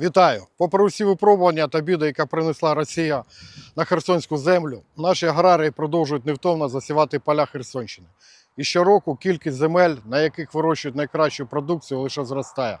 Вітаю! Попри усі випробування та біди, яка принесла Росія на Херсонську землю, наші аграрії продовжують невтомно засівати поля Херсонщини. І щороку кількість земель, на яких вирощують найкращу продукцію, лише зростає.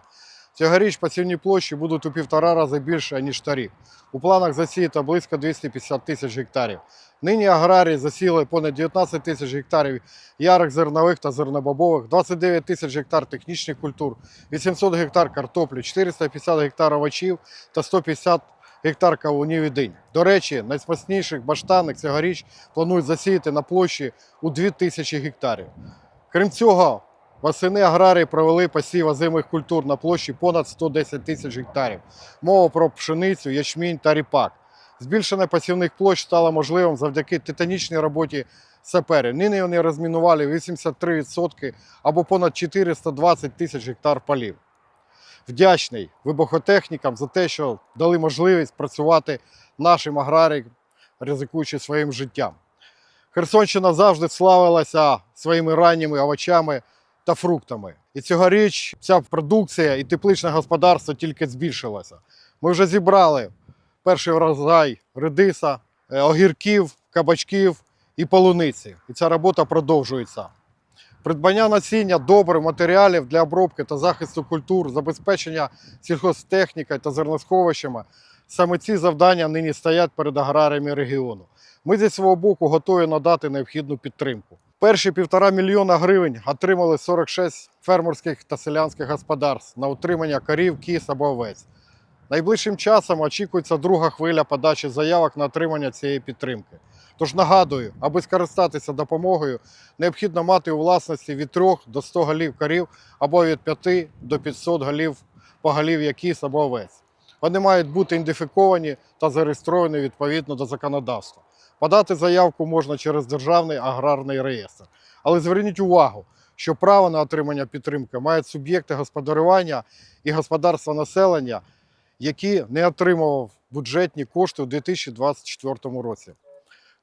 Цьогоріч посівні площі будуть у півтора рази більше, ніж торік. У планах засіяти близько 250 тисяч гектарів. Нині аграрії засіяли понад 19 тисяч гектарів ярих зернових та зернобобових, 29 тисяч гектар технічних культур, 800 гектар картоплі, 450 гектар овочів та 150 гектар кавунів і динь. До речі, найсмачніших баштанних цьогоріч планують засіяти на площі у 2000 гектарів. Крім цього, восени аграрії провели посів озимих культур на площі понад 110 тисяч гектарів. Мова про пшеницю, ячмінь та ріпак. Збільшення посівних площ стало можливим завдяки титанічній роботі саперів. Нині вони розмінували 83% або понад 420 тисяч гектар полів. Вдячний вибухотехнікам за те, що дали можливість працювати нашим аграріям, ризикуючи своїм життям. Херсонщина завжди славилася своїми ранніми овочами та фруктами. І цьогоріч ця продукція і тепличне господарство тільки збільшилося. Ми вже зібрали перший врожай редиса, е, огірків, кабачків і полуниці. І ця робота продовжується. Придбання насіння, добрив, матеріалів для обробки та захисту культур, забезпечення сільхозтехнікою та зерносховищами саме ці завдання нині стоять перед аграріями регіону. Ми зі свого боку готові надати необхідну підтримку. Перші півтора мільйона гривень отримали 46 фермерських та селянських господарств на утримання корів, кіз або овець. Найближчим часом очікується друга хвиля подачі заявок на отримання цієї підтримки. Тож нагадую, аби скористатися допомогою, необхідно мати у власності від 3 до 100 голів корів або від 5 до 500 голів поголів'я кіз або овець. Вони мають бути ідентифіковані та зареєстровані відповідно до законодавства. Подати заявку можна через Державний аграрний реєстр. Але зверніть увагу, що право на отримання підтримки мають суб'єкти господарювання і господарства населення, які не отримував бюджетні кошти у 2024 році.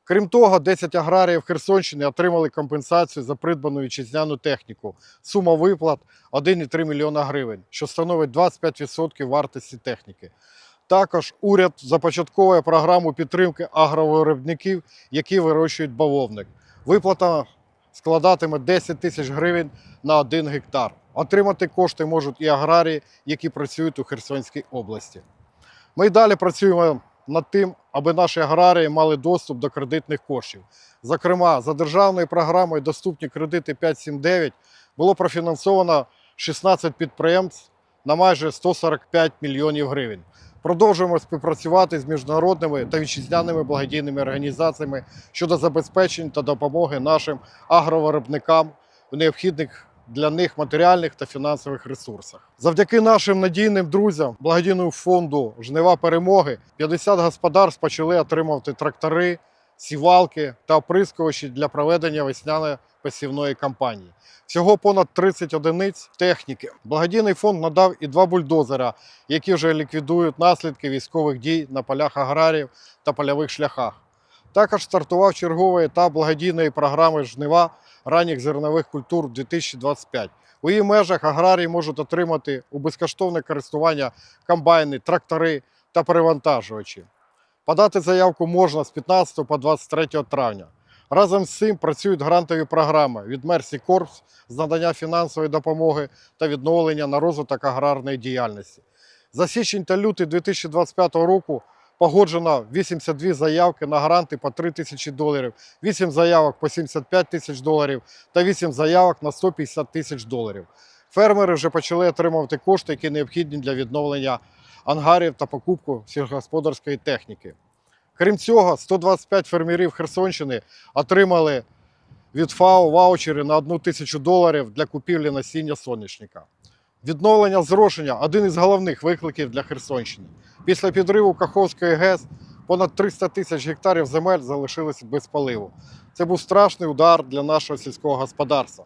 Крім того, 10 аграріїв Херсонщини отримали компенсацію за придбану вітчизняну техніку. Сума виплат 1,3 мільйона гривень, що становить 25% вартості техніки. Також уряд започатковує програму підтримки агровиробників, які вирощують бавовник. Виплата складатиме 10 тисяч гривень на 1 гектар. Отримати кошти можуть і аграрії, які працюють у Херсонській області. Ми й далі працюємо над тим, аби наші аграрії мали доступ до кредитних коштів. Зокрема, за державною програмою Доступні кредити 579 було профінансовано 16 підприємств на майже 145 мільйонів гривень. Продовжуємо співпрацювати з міжнародними та вітчизняними благодійними організаціями щодо забезпечень та допомоги нашим агровиробникам в необхідних для них матеріальних та фінансових ресурсах. Завдяки нашим надійним друзям, благодійному фонду Жнива перемоги 50 господарств почали отримувати трактори, сівалки та оприскувачі для проведення весняної посівної кампанії. Всього понад 30 одиниць техніки. Благодійний фонд надав і два бульдозера, які вже ліквідують наслідки військових дій на полях аграріїв та польових шляхах. Також стартував черговий етап благодійної програми Жнива ранніх зернових культур 2025. У її межах аграрії можуть отримати у безкоштовне користування комбайни, трактори та перевантажувачі. Подати заявку можна з 15 по 23 травня. Разом з цим працюють грантові програми від Мерсі Корпс з надання фінансової допомоги та відновлення на розвиток аграрної діяльності. За січень та лютий 2025 року погоджено 82 заявки на гранти по 3 тисячі доларів, 8 заявок по 75 тисяч доларів та 8 заявок на 150 тисяч доларів. Фермери вже почали отримувати кошти, які необхідні для відновлення ангарів та покупку сільськогосподарської техніки. Крім цього, 125 фермерів Херсонщини отримали від ФАО ваучери на 1 тисячу доларів для купівлі насіння соняшника. Відновлення зрошення один із головних викликів для Херсонщини. Після підриву Каховської ГЕС понад 300 тисяч гектарів земель залишилися без поливу. Це був страшний удар для нашого сільського господарства.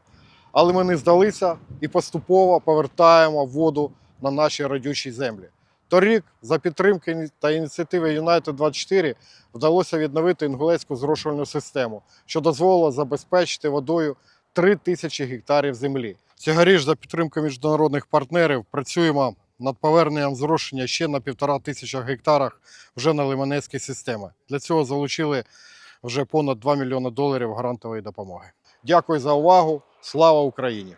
Але ми не здалися і поступово повертаємо воду на наші родючі землі. Торік, за підтримки та ініціативи United 24 вдалося відновити інгулецьку зрошувальну систему, що дозволило забезпечити водою 3 тисячі гектарів землі. Цьогоріч за підтримки міжнародних партнерів працюємо над поверненням зрошення ще на півтора тисяча гектарах вже на Лиманецькій системі. Для цього залучили вже понад 2 мільйони доларів грантової допомоги. Дякую за увагу. Слава Україні!